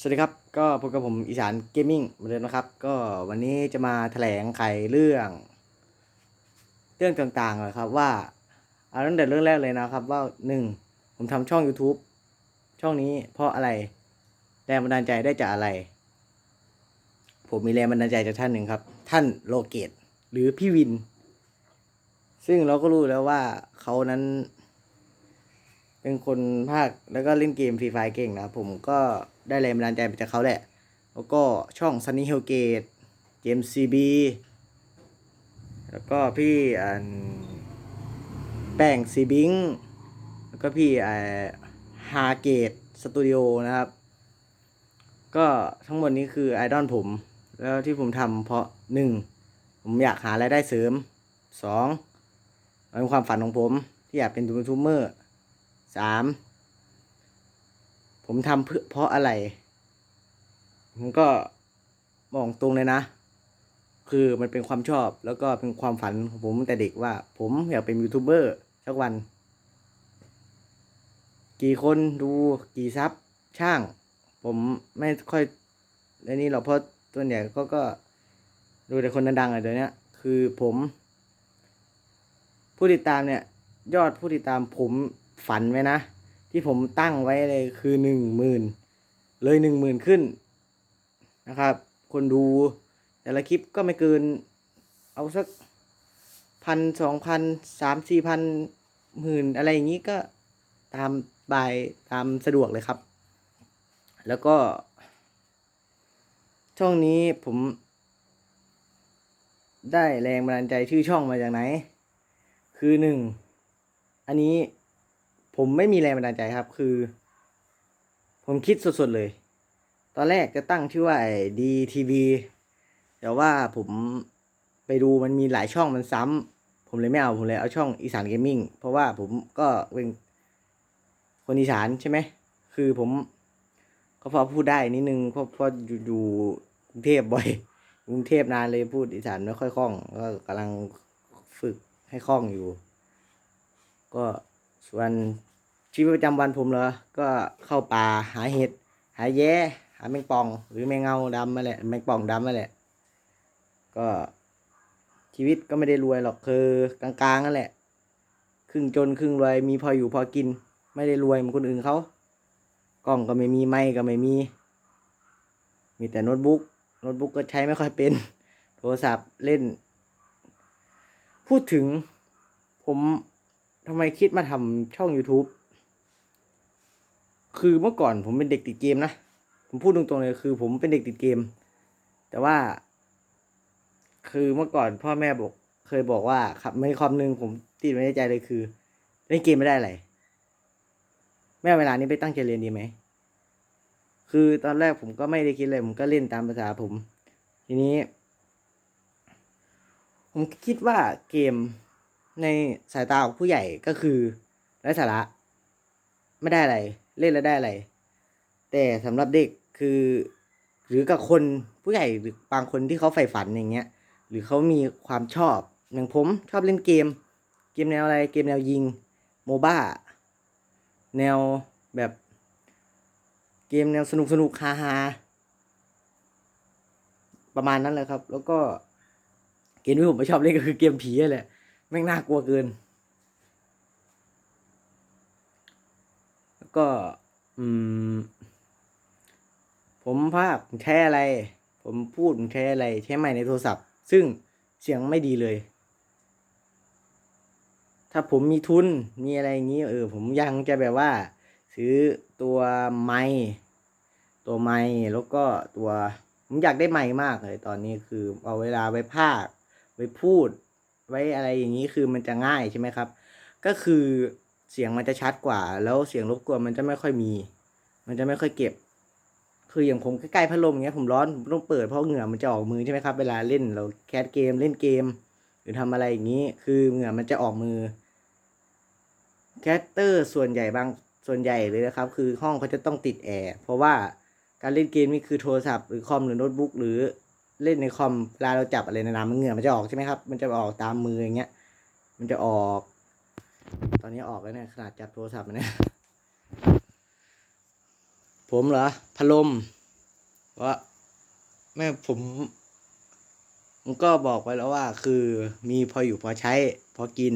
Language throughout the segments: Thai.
สวัสดีครับ ก็พบกับผมอีสานเกมมิ่งเหมือนเดิมนะครับ ก็วันนี้จะมาแถลงไขเรื่อง เรื่องต่างๆเลยครับ ว่าเอาตั้งแต่เรื่องแรกเลยนะครับ ว่าหนึ่งผมทำช่อง YouTube ช่องนี้เพราะอะไรแรงบันดาลใจได้จากอะไร ผมมีแรงบันดาลใจจากท่านหนึ่งครับ ท่านโลเกตหรือพี่วิน ซึ่งเราก็รู้แล้วว่าเขานั้น เป็นคนภาคแล้วก็เล่นเกมฟรีไฟเก่งนะผมก็ ได้แรงบันดาลใจมาจากเขาแหละ แล้วก็ช่อง Sunny Hellgate เกม CB แล้วก็พี่อันแป้งซีบิงแล้วก็พี่ฮาเกตสตูดิโอนะครับ ก็ทั้งหมดนี้คือไอดอลผม แล้วที่ผมทำเพราะหนึ่งผมอยากหารายได้เสริมสองเป็นความฝันของผมที่อยากเป็นยูทูบเบอร์สาม ผมทำเพื่อเพราะอะไร ผมก็บอกตรงเลยนะ คือมันเป็นความชอบแล้วก็เป็นความฝันของผมตั้งแต่เด็กว่า ผมอยากเป็นยูทูบเบอร์สักวัน กี่คนดูกี่ซับช่าง ผมไม่ค่อยในนี้หรอกเพราะตัวใหญ่ก็ก็ดูแต่คนดังๆอะไรเดี๋ยวนี้คือผม ผู้ติดตามเนี่ย ยอดผู้ติดตามผมฝันไว้นะ ที่ผมตั้งไว้เลยคือหนึ่งหมื่นเลยหนึ่งหมื่นขึ้นนะครับ คนดูแต่ละคลิปก็ไม่เกิน เอาสักพันสองพันสามสี่พันหมื่นอะไรอย่างนี้ก็ตามบายตามสะดวกเลยครับ แล้วก็ ช่องนี้ผม ได้แรงบันดาลใจชื่อช่องมาจากไหน คือหนึ่งอันนี้ ผมไม่มีแรงบันดาลใจครับ คือ ผมคิดสดๆเลย ตอนแรกจะตั้งชื่อว่าดีทีวีแต่ว่าผมไปดูมันมีหลายช่องมันซ้ำผมเลยไม่เอาผมเลยเอาช่องอีสานเกมมิ่งเพราะว่าผมก็เป็นคนอีสานใช่ไหมคือผมก็พอพูดได้นิดนึงเพราะเพราะอยู่อยู่กรุงเทพบ่อยกรุงเทพนานเลยพูดอีสานไม่ค่อยคล่อง ก็กำลังฝึกให้คล่องอยู่ ก็ ส่วนชีวิตประจำวันผมเหรอ ก็เข้าป่าหาเห็ด หาแย้หาแมงป่อง หรือแมงเงาดำมาแหละแมงป่องดำมาแหละ ก็ชีวิตก็ไม่ได้รวยหรอกคือกลางๆนั่นแหละ ครึ่งจนครึ่งรวยมีพออยู่พอกิน ไม่ได้รวยเหมือนคนอื่นเขากล้องก็ไม่มีไม้ก็ไม่มี มีแต่โน้ตบุ๊กโน้ตบุ๊กก็ใช้ไม่ค่อยเป็น โทรศัพท์เล่น พูดถึงผม ทำไมคิดมาทำช่อง YouTube คือเมื่อก่อนผมเป็นเด็กติดเกมนะ ผมพูดตรงๆเลยคือ ผมเป็นเด็กติดเกม แต่ว่า คือเมื่อก่อนพ่อแม่บอก เคยบอกว่าครับไม่ความนึงผมติดไว้ในใจเลยคือเล่นเกมไม่ได้อะไรแม่เอาเวลานี้ไปตั้งใจเรียนดีไหม คือตอนแรกผมก็ไม่ได้คิดเลยผมก็เล่นตามภาษาผม ทีนี้ ผมคิดว่าเกม ในสายตาของผู้ใหญ่ก็คือไร้สาระ ไม่ได้อะไร เล่นแล้วได้อะไร แต่สำหรับเด็กคือ หรือกับคนผู้ใหญ่หรือบางคนที่เขาใฝ่ฝันอย่างเงี้ย หรือเขามีความชอบอย่างผมชอบเล่นเกม เกมแนวอะไรเกมแนวยิงโมบ้าแนวแบบเกมแนวสนุกสนุกฮาฮาประมาณนั้นเลยครับ แล้วก็เกมที่ผมไม่ชอบเล่นก็คือเกมผีแหละ แม่งน่ากลัวเกิน แล้วก็ อืม ผมภาคผมใช้อะไร ผมพูดผมใช้อะไร ใช้ไมค์ในโทรศัพท์ ซึ่งเสียงไม่ดีเลย ถ้าผมมีทุน มีอะไรอย่างนี้ เออ ผมยังจะแบบว่า ซื้อตัวไมค์ตัวไมค์แล้วก็ตัว ผมอยากได้ไมค์มากเลย ตอนนี้คือเอาเวลาไว้ภาคไว้พูด ไว้อะไรอย่างนี้คือมันจะง่ายใช่ไหมครับ ก็คือเสียงมันจะชัดกว่า แล้วเสียงรบกวนมันจะไม่ค่อยมี มันจะไม่ค่อยเก็บ คืออย่างผมใกล้ๆพัดลมเงี้ยผมร้อนผมต้องเปิดเพราะเหงื่อมันจะออกมือใช่ไหมครับ เวลาเล่นเราแคสเกมเล่นเกม หรือทำอะไรอย่างนี้ คือเหงื่อมันจะออกมือแคสเตอร์ส่วนใหญ่บางส่วนใหญ่เลยนะครับ คือห้องเขาจะต้องติดแอร์เพราะว่าการเล่นเกมนี่คือโทรศัพท์หรือคอมหรือโน้ตบุ๊กหรือ เล่นในคอมเวลาเราจับอะไรในน้ำมันเหงื่อมันจะออกใช่ไหมครับ มันจะออกตามมืออย่างเงี้ย มันจะออก ตอนนี้ออกแล้วเนี่ยขนาดจับโทรศัพท์เนี่ยผมเหรอพัดลมว่าแม่ผมผมก็บอกไปแล้วว่า คือมีพออยู่พอใช้พอกิน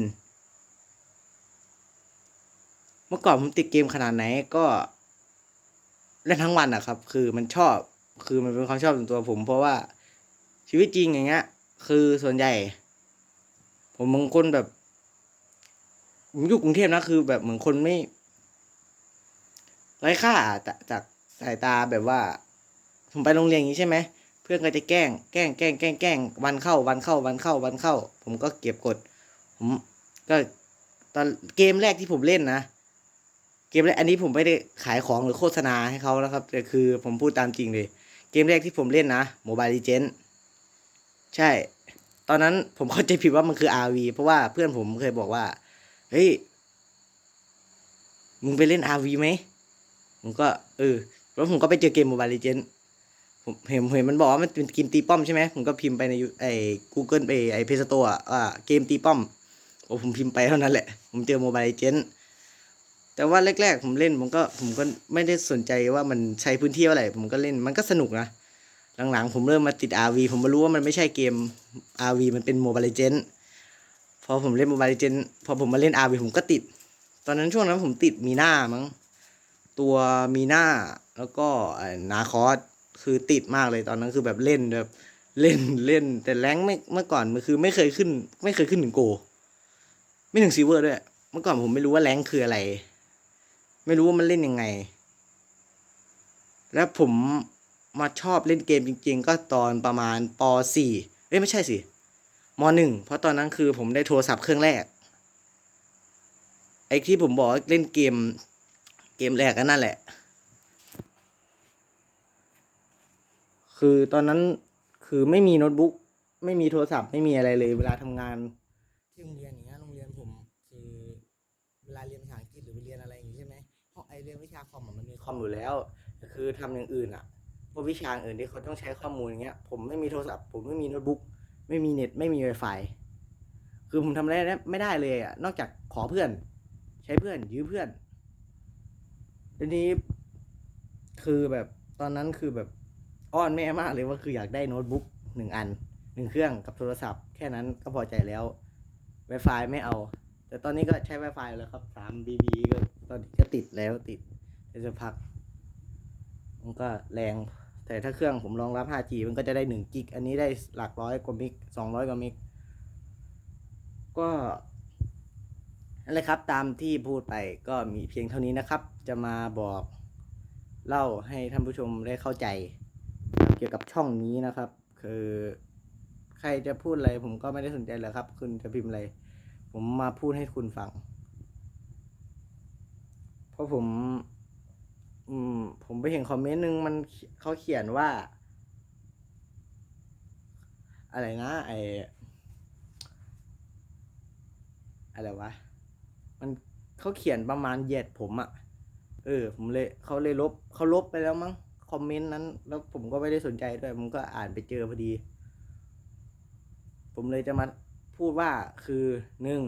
เมื่อก่อนผมติดเกมขนาดไหนก็เล่นทั้งวันอะครับ คือมันชอบ คือมันเป็นความชอบส่วนตัวผม เพราะว่า ชีวิตจริงอย่างเงี้ย คือส่วนใหญ่ ผมบางคนแบบผมอยู่กรุงเทพนะคือ แบบเหมือนคนไม่ไร้ค่าจากจากสายตาแบบว่า ผมไปโรงเรียนอย่างนี้ใช่ไหมเพื่อนก็จะแกล้งแกล้งแกล้งแกล้งแกล้งวันเข้าวันเข้าวันเข้าวันเข้า ผมก็เก็บกด ผมก็ตอนเกมแรกที่ผมเล่นนะเกมแรกอันนี้ผมไม่ได้ขายของหรือโฆษณาให้เขานะครับแต่คือผมพูดตามจริงเลย เกมแรกที่ผมเล่นนะโมบาย l ีเจน ใช่ ตอนนั้นผมเข้าใจผิดว่ามันคือ RV เพราะว่าเพื่อนผมเคยบอกว่า เฮ้ย มึงไปเล่น RV ไหม ผมก็ เออ แล้วผมก็ไปเจอเกมโมบาย l ีเจนผมเห็นเห็นมันบอกว่ามันเป็นเกมตีป้อมใช่ไหม ผมก็พิมพ์ไปในไอ้ Google ไปไอ้ Play Store อ่าเกมตีป้อมโอ้ผมพิมพ์ไปเท่านั้นแหละ ผมเจอโมบาย l ีเจนแต่ว่าแรกๆ ผมเล่นผมก็ผมก็ไม่ได้สนใจว่ามันใช้พื้นที่อะไร ผมก็เล่นมันก็สนุกนะ หลังๆ ผมเริ่มมาติด RV ผมมารู้ว่ามันไม่ใช่เกม RV มันเป็น Mobile Legend พอผมเล่น Mobile Legend พอผมมาเล่น RV ผมก็ติด ตอนนั้นช่วงนั้นผมติดมีหน้ามั้ง ตัวมีหน้าแล้วก็นาคอสคือติดมากเลยตอนนั้นคือแบบเล่นแบบเล่นเล่น แต่แรงไม่เมื่อก่อนมันคือไม่เคยขึ้น ไม่เคยขึ้นถึงโก ไม่ถึงซีเวอร์ด้วย เมื่อก่อนผมไม่รู้ว่าแรงค์คืออะไร ไม่รู้ว่ามันเล่นยังไง แล้วผม มาชอบเล่นเกมจริง ๆ ก็ตอนประมาณป .4 เอ้ยไม่ใช่สิม .1 เพราะตอนนั้นคือผมได้โทรศัพท์เครื่องแรก ไอ้ที่ผมบอกเล่นเกมเกมแรกก็นั่นแหละ คือตอนนั้นคือไม่มีโน้ตบุ๊กไม่มีโทรศัพท์ไม่มีอะไรเลย เวลาทำงานที่โรงเรียนอย่างเงี้ยโรงเรียนผมคือเวลาเรียนภาษาอังกฤษหรือไปเรียนอะไรอย่างงี้ใช่ไหมเพราะไอเรียนวิชาคอมมันมีคอมอยู่แล้ว คือทำอย่างอื่นอะ พวกวิชาอื่นที่เขาต้องใช้ข้อมูลอย่างเงี้ย ผมไม่มีโทรศัพท์ ผมไม่มีโน้ตบุ๊ก ไม่มีเน็ต ไม่มี Wi-Fi คือผมทำอะไรได้ไม่ได้เลยอะ นอกจากขอเพื่อน ใช้เพื่อน ยืมเพื่อนทีนี้ คือแบบตอนนั้นคือแบบอ้อนแม่มากเลยว่าคืออยากได้โน้ตบุ๊กหนึ่งอันหนึ่งเครื่องกับโทรศัพท์ แค่นั้นก็พอใจแล้ว Wi-Fi ไม่เอา แต่ตอนนี้ก็ใช้ Wi-Fi แล้วครับสาม BB ก็ตอนนี้ก็ติดแล้วติดจะพัก มันก็แรง แต่ถ้าเครื่องผมรองรับ 5G มันก็จะได้1กิก อันนี้ได้หลักร้อยกว่ามิก200 กว่ามิก ก็นั่นแหละครับ ตามที่พูดไปก็มีเพียงเท่านี้นะครับ จะมาบอกเล่าให้ท่านผู้ชมได้เข้าใจ เกี่ยวกับช่องนี้นะครับ คือใครจะพูดอะไรผมก็ไม่ได้สนใจเลยครับ คุณจะพิมพ์อะไร ผมมาพูดให้คุณฟัง เพราะผม อืม ผมไปเห็นคอมเมนต์หนึ่งมันเขาเขียนว่า อะไรนะไออะไรวะ มันเขาเขียนประมาณเหยียดผมอะ่ะเออ ผมเลยเขาเลยลบเขาลบไปแล้วมั้งคอมเมนต์นั้น แล้วผมก็ไม่ได้สนใจด้วยผมก็อ่านไปเจอพอดี ผมเลยจะมาพูดว่าคือหนึ่ง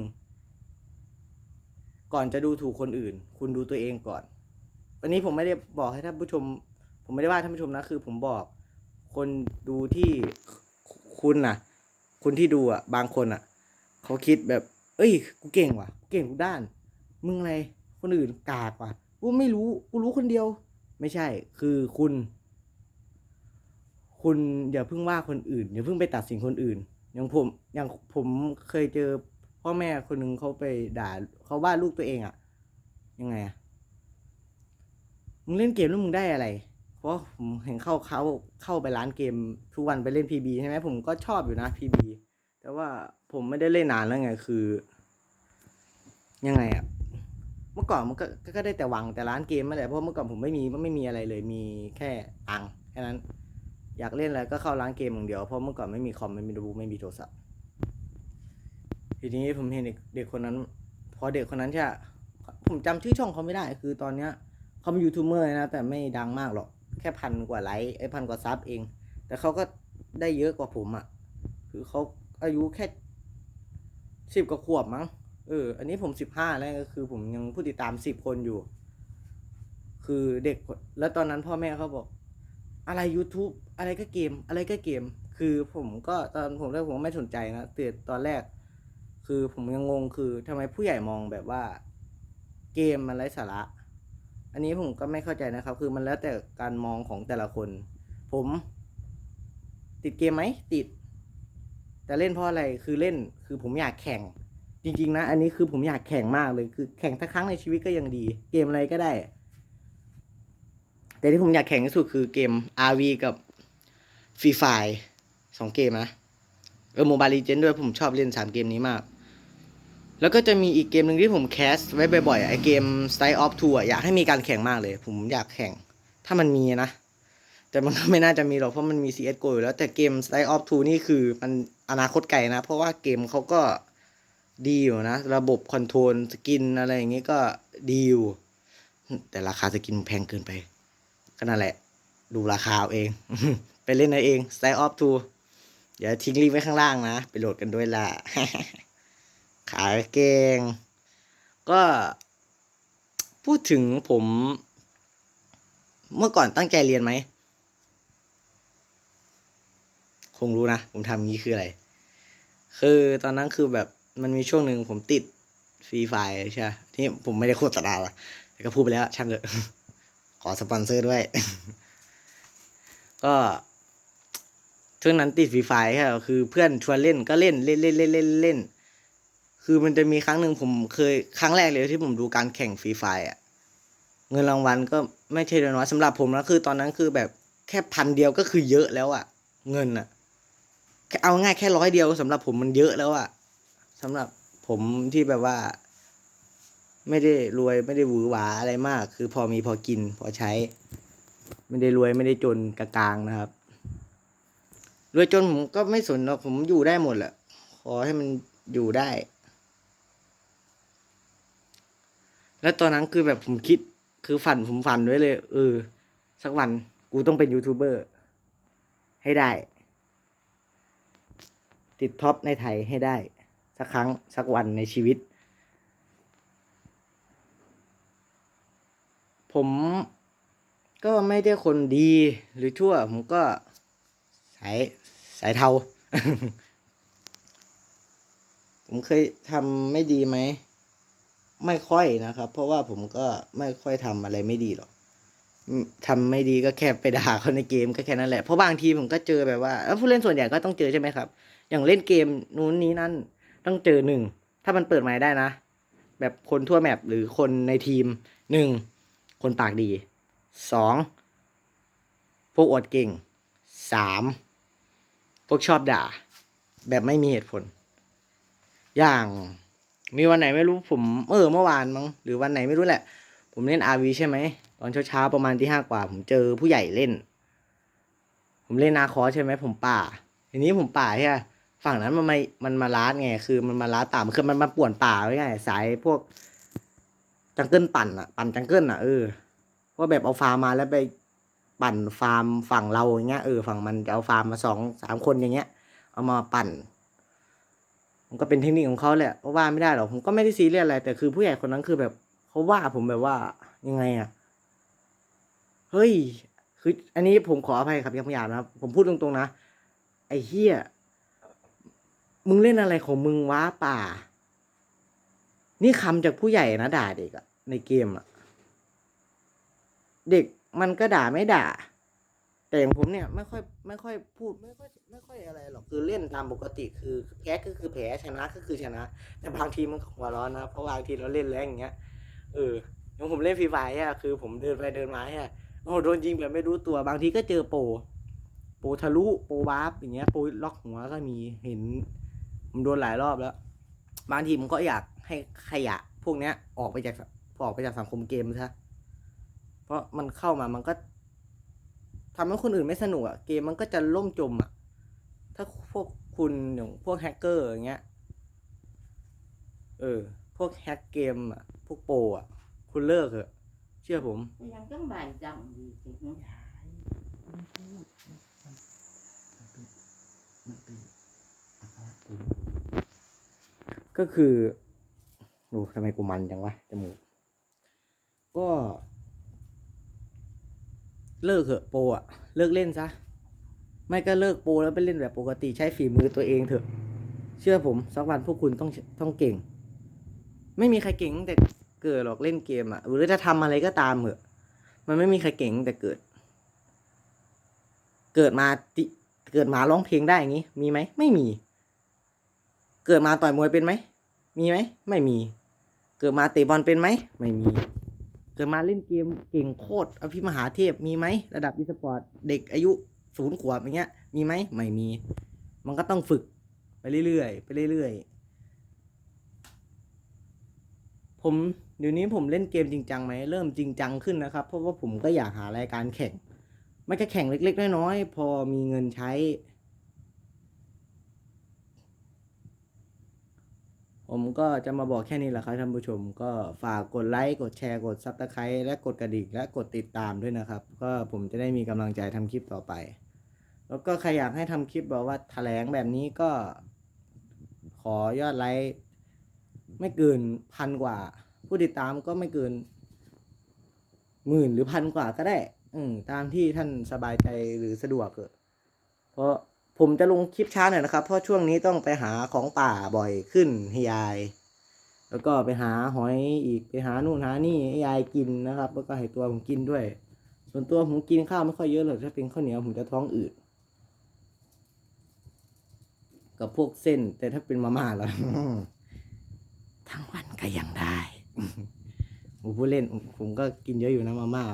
ก่อนจะดูถูกคนอื่น คุณดูตัวเองก่อน วันนี้ผมไม่ได้บอกให้ท่านผู้ชม ผมไม่ได้ว่าท่านผู้ชมนะ คือ ผมบอกคนดูที่คุณน่ะคุณที่ดูอะ บางคนอะ เขาคิดแบบ เอ้ย กูเก่งว่ะกูเก่งทุกด้าน มึงอะไรคนอื่นกากว่ะกูไม่รู้กูรู้คนเดียว ไม่ใช่ คือคุณ คุณอย่าเพิ่งว่าคนอื่นอย่าเพิ่งไปตัดสินคนอื่น อย่างผมอย่างผมเคยเจอพ่อแม่คนหนึ่งเขาไปด่าเขาว่าลูกตัวเองอะยังไงอะ มึงเล่นเกมแล้วมึงได้อะไร เพราะผมเห็นเข้าเขาเข้าไปร้านเกมทุกวันไปเล่นพีบีใช่ไหมผมก็ชอบอยู่นะพีบีแต่ว่าผมไม่ได้เล่นนานแล้วไงคือ ยังไงอะเมื่อก่อนมันก็ก็ได้แต่หวังแต่ร้านเกมนั่นแหละเพราะเมื่อก่อนผมไม่มีไม่มีอะไรเลย มีแค่ตังแค่นั้น อยากเล่นอะไรก็เข้าร้านเกมอย่างเดียวเพราะเมื่อก่อนไม่มีคอมไม่มีโน้ตบุ๊กไม่มีโทรศัพท์ทีนี้ผมเห็นเด็กเด็กคนนั้น พอเด็กคนนั้นใช่ผมจำชื่อช่องเขาไม่ได้ คือตอนเนี้ย เขาเป็นยูทูบเบอร์นะ แต่ไม่ดังมากหรอก แค่พันกว่าไลค์ไอ้พันกว่าซับเอง แต่เขาก็ได้เยอะกว่าผมอะ่ะ คือเขาอายุแค่สิบกว่าขวบมั้ง เออ อันนี้ผมสิบห้าแล้วก็คือ ผมยังผู้ติดตามสิบคนอยู่ คือเด็ก แล้วตอนนั้นพ่อแม่เขาบอก อะไร YouTube อะไรก็เกม อะไรก็เกม คือผมก็ตอนผมแรกผมไม่สนใจนะแต่ตอนแรก คือผมยังงงคือทำไมผู้ใหญ่มองแบบว่า เกมมันไร้สาระ อันนี้ผมก็ไม่เข้าใจนะครับ คือมันแล้วแต่การมองของแต่ละคน ผม ติดเกมไหมติด แต่เล่นเพราะอะไรคือเล่นคือผมอยากแข่ง จริง ๆ นะ อันนี้คือผมอยากแข่งมากเลย คือแข่งทักครั้งในชีวิตก็ยังดี เกมอะไรก็ได้ แต่ที่ผมอยากแข่งที่สุดคือเกม RV กับฟรีไฟสองเกมนะเออโมบายลีเจนด้วยผมชอบเล่นสามเกมนี้มาก แล้วก็จะมีอีกเกมหนึ่งที่ผมแคสไว้บ่อยๆไอเกม Style of Two อะอยากให้มีการแข่งมากเลย ผมอยากแข่ง ถ้ามันมีนะ แต่มันก็ไม่น่าจะมีหรอกเพราะมันมี CSGO อยู่แล้วแต่เกม Style of Two นี่คือมันอนาคตไกลนะ เพราะว่าเกมเขาก็ดีอยู่นะ ระบบคอนโทรลสกินอะไรอย่างงี้ก็ดีอยู่แต่ราคาสกินแพงเกินไป ก็นั่นแหละ ดูราคาเอาเอง ไปเล่นเอาเอง Style of Two เดี๋ยวทิ้งลิงก์ไว้ข้างล่างนะ ไปโหลดกันด้วยล่ะ ขายเกง ก็พูดถึงผม เมื่อก่อนตั้งใจเรียนไหม คงรู้นะ ผมทำงี้คืออะไร คือตอนนั้นคือแบบมันมีช่วงหนึ่งผมติดฟรีไฟใช่ ที่ผมไม่ได้โฆษณาละแต่ก็พูดไปแล้วช่างเถอะขอสปอนเซอร์ด้วย ก็ช่วงนั้นติดฟรีไฟใช่ปะคือเพื่อนชวนเล่นก็เล่นเล่นเล่นเล่นเล่นเล่น คือมันจะมีครั้งหนึ่งผมเคยครั้งแรกเลยที่ผมดูการแข่งฟรีไฟอะ เงินรางวัลก็ไม่ใช่น้อยสำหรับผมนะคือตอนนั้นคือแบบแค่พันเดียวก็คือเยอะแล้วอะ เงินอะเอาง่ายแค่ร้อยเดียวสำหรับผมมันเยอะแล้วอะสำหรับผมที่แบบว่า ไม่ได้รวยไม่ได้หวือหวาอะไรมาก คือพอมีพอกิน พอใช้ ไม่ได้รวยไม่ได้จนกลางๆนะครับรวยจนผมก็ไม่สนหรอกผมอยู่ได้หมดแหละขอให้มันอยู่ได้ แล้วตอนนั้นคือแบบผมคิดคือฝันผมฝันไว้เลย เออ สักวันกูต้องเป็นยูทูบเบอร์ ให้ได้ ติดท็อปในไทยให้ได้ สักครั้งสักวันในชีวิต ผมก็ไม่ได้คนดีหรือชั่ว ผมก็สายสายเทา ผมเคยทำไม่ดีไหม ไม่ค่อยนะครับ เพราะว่าผมก็ไม่ค่อยทำอะไรไม่ดีหรอกอืมทำไม่ดีก็แค่ไปด่าคนในเกมก็แค่นั้นแหละเพราะบางทีผมก็เจอแบบว่าผู้เล่นส่วนใหญ่ก็ต้องเจอใช่ไหมครับ อย่างเล่นเกมนู้นนี้นั่นต้องเจอหนึ่งถ้ามันเปิดไม้ได้นะ แบบคนทั่วแมปหรือคนในทีมหนึ่งคนปากดีสองพวกอดเก่งสามพวกชอบด่า แบบไม่มีเหตุผล อย่าง มีวันไหนไม่รู้ผมเออเมื่อวานมั้งหรือวันไหนไม่รู้แหละ ผมเล่นอาวีใช่ไหมตอนเช้าๆประมาณที่ห้ากว่า ผมเจอผู้ใหญ่เล่น ผมเล่นนาคอใช่ไหมผมป่าทีนี้ผมป่าใช่ฝั่งนั้นมันไม่มันมาล้าไง คือมันมาล้าดป่ามันคือมันมาป่วนป่าไว้ไงสายพวกจังเกิลปั่นอะปั่นจังเกิลอะเออว่าแบบเอาฟาร์มมาแล้วไปปั่นฟาร์มฝั่งเราอย่างเงี้ยเออฝั่งมันจะเอาฟาร์มมาสองสามคนอย่างเงี้ย เอามาปั่น มันก็เป็นเทคนิคของเขาแหละเพราะว่าไม่ได้หรอกผมก็ไม่ได้ซีเรียสอะไร แต่คือผู้ใหญ่คนนั้นคือแบบเขาว่าผมแบบว่ายังไงอะเฮ้ย คือ อันนี้ผมขออภัยครับยังพยายามนะครับ ผมพูดตรงๆนะ ไอ้เฮียมึงเล่นอะไรของมึงวะป่า นี่คำจากผู้ใหญ่นะด่าเด็กอะในเกมอะเด็กมันก็ด่าไม่ด่า แต่อย่างผมเนี่ยไม่ค่อยไม่ค่อยพูดไม่ค่อยไม่ค่อยอะไรหรอกคือเล่นตามปกติคือแพ้ก็คือแพ้ชนะก็คือชนะ แต่บางทีมันก็หัวร้อนนะเพราะบางทีเราเล่นแรงอย่างเงี้ยเอออย่างผมเล่นฟรีไฟอะคือผมเดินไปเดินมาอะโอ้โดนยิงแบบไม่รู้ตัวบางทีก็เจอโป โปทะลุโปวาร์ปอย่างเงี้ยโปล็อกหัวก็มีเห็นผมโดนหลายรอบแล้ว บางทีผมก็อยากให้ขยะ พวกเนี้ยออกไปจากออกไปจากสังคมเกมซะเพราะมันเข้ามามันก็ ทำให้คนอื่นไม่สนุกอะเกมมันก็จะล่มจมอะถ้าพวกคุณอย่างพวกแฮกเกอร์อย่างเงี้ย เออ พวกแฮกเกมอะพวกโปรอะคุณเลิกเถอะ เชื่อผม ยังจังบายจังดีสิหึก็คือโอ้ทำไมกูมันจังวะจมูก ก็ เลิกเถอะโปรอะเลิกเล่นซะ ไม่ก็เลิกโปรแล้วไปเล่นแบบปกติใช้ฝีมือตัวเองเถอะ เชื่อผมสักวันพวกคุณต้องต้องเก่ง ไม่มีใครเก่งตั้งแต่เกิดหรอกเล่นเกมอะหรือจะทำอะไรก็ตามเถอะ มันไม่มีใครเก่งตั้งแต่เกิด เกิดมาติเกิดมาร้องเพลงได้อย่างนี้ มีไหมไม่มี เกิดมาต่อยมวยเป็นไหมมีไหมไม่มี เกิดมาเตะบอลเป็นไหมไม่มี เกิดมาเล่นเกมเก่งโคตรอภิมหาเทพมีไหมระดับอีสปอร์ตเด็กอายุศูนย์ขวบอย่างเงี้ย มีไหมไม่มี มันก็ต้องฝึกไปเรื่อยๆไปเรื่อยๆผมเดี๋ยวนี้ผมเล่นเกมจริงจังไหมเริ่มจริงจังขึ้นนะครับ เพราะว่าผมก็อยากหารายการแข่ง ไม่ก็แข่งเล็ก ๆ น้อยๆพอมีเงินใช้ ผมก็จะมาบอกแค่นี้แหละครับท่านผู้ชม ก็ฝากกดไลค์กดแชร์กดซับสไครต์และกดกระดิ่งและกดติดตามด้วยนะครับ ก็ผมจะได้มีกำลังใจทำคลิปต่อไป แล้วก็ใครอยากให้ทำคลิปแบบว่าแถลงแบบนี้ก็ ขอยอดไลค์ไม่เกินพันกว่า ผู้ติดตามก็ไม่เกินหมื่นหรือพันกว่าก็ได้ อืมตามที่ท่านสบายใจหรือสะดวกเถอเพราะ ผมจะลงคลิปช้าหน่อยนะครับ เพราะช่วงนี้ต้องไปหาของป่าบ่อยขึ้นให้ยาย แล้วก็ไปหาหอยอีกไปหานู่นหานี่ให้ยายกินนะครับ แล้วก็ให้ตัวผมกินด้วย ส่วนตัวผมกินข้าวไม่ค่อยเยอะหรอกถ้าเป็นข้าวเหนียวผมจะท้องอืดกับพวกเส้น แต่ถ้าเป็นมาม่าแล้วทั้งวันก็ยังได้ผมพูดเล่นผมก็กินเยอะอยู่นะมาม่า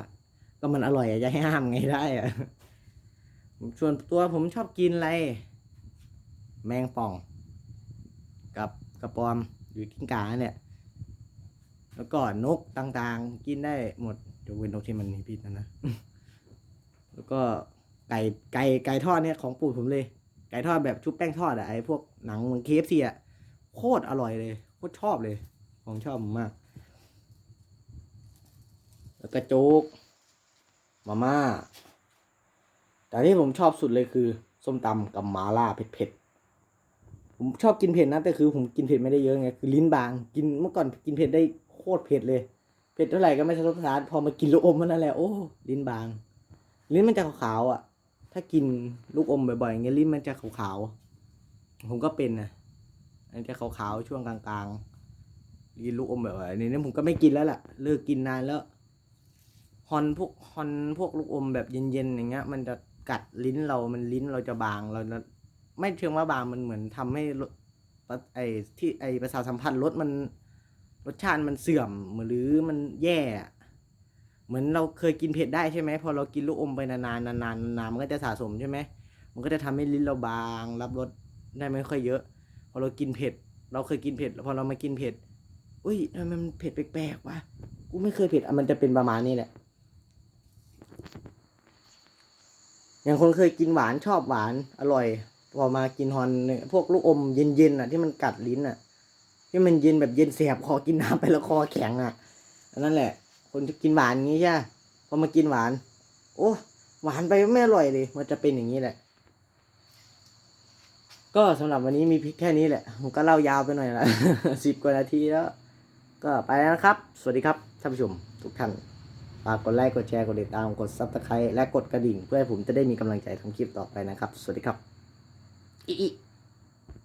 ก็มันอร่อยอจะให้ห้ามไงได้อะ ส่วนตัวผมชอบกินอะไร แมงป่อง กับกระปอมหรือกิ้งก่าเนี่ย แล้วก็นกต่างๆ กินได้หมดยกเว้นนกที่มันมีพิษนะนะ แล้วก็ไก่ไก่ไก่ทอดเนี่ยของปู่ผมเลย ไก่ทอดแบบชุบแป้งทอดอะไอพวกหนังมือนเคฟซีอะโคตรอร่อยเลยโคตรชอบเลย ของชอบผมมาก แล้วก็โจ๊กมาม่า แต่ที่ผมชอบสุดเลยคือ ส้มตำกับหมาล่าเผ็ดๆผมชอบกินเผ็ดนะแต่คือผมกินเผ็ดไม่ได้เยอะไงคือลิ้นบาง กินเมื่อก่อนกินเผ็ดได้โคตรเผ็ดเลยเผ็ดเท่าไหร่ก็ไม่สะทกสะท้านพอมากินลูกอมมันนั่นแหละโอ้ลิ้นบาง ลิ้นมันจะขาวๆอะ ถ้ากินลูกอมบ่อยๆอย่างเงี้ยลิ้นมันจะขาวๆผมก็เป็นนะอันจะขาวๆช่วงกลางๆกินลูกอมแบบอันนี้ผมก็ไม่กินแล้วล่ะเลิกกินนานแล้วฮอนพวกฮอนพวกลูกอมแบบเย็นๆอย่างเงี้ย มันจะ กัดลิ้นเรามันลิ้นเราจะบางเราไม่เชิงว่าบางมันเหมือนทำให้ไอ้ที่ไอ้ประสาทสัมพันธ์รสมันรสชาติมันเสื่อมหรือมันแย่ เหมือนเราเคยกินเผ็ดได้ใช่ไหมพอเรากินลูกอมไปนานๆนานๆนานๆมันก็จะสะสมใช่ไหมมันก็จะทำให้ลิ้นเราบาง รับรสได้ไม่ค่อยเยอะ พอเรากินเผ็ด เราเคยกินเผ็ดพอเรามากินเผ็ดอุ้ยทำไมมันเผ็ดแปลกๆวะกูไม่เคยเผ็ดอะมันจะเป็นประมาณนี้แหละ อย่างคนเคยกินหวานชอบหวานอร่อย พอมากินฮอนเนี่ยพวกลูกอมเย็นๆอะ ที่มันกัดลิ้นอะ ที่มันเย็นแบบเย็นแสบคอกินน้ำไปแล้วคอแข็งอะอันนั่นแหละ คนที่กินหวานอย่างงี้ใช่พอมากินหวาน โอ้หวานไปไม่อร่อยเลย มันจะเป็นอย่างนี้แหละ ก็สำหรับวันนี้มีเพียงแค่นี้แหละ ผมก็เล่ายาวไปหน่อยละสิบกว่านาทีแล้ว ก็ไปแล้วนะครับ สวัสดีครับท่านผู้ชมทุกท่าน ฝากกดไลค์ กดแชร์ กดติดตาม กดซับสไครต์และกดกระดิ่ง เพื่อให้ผมจะได้มีกำลังใจทำคลิปต่อไปนะครับ สวัสดีครับ อีอ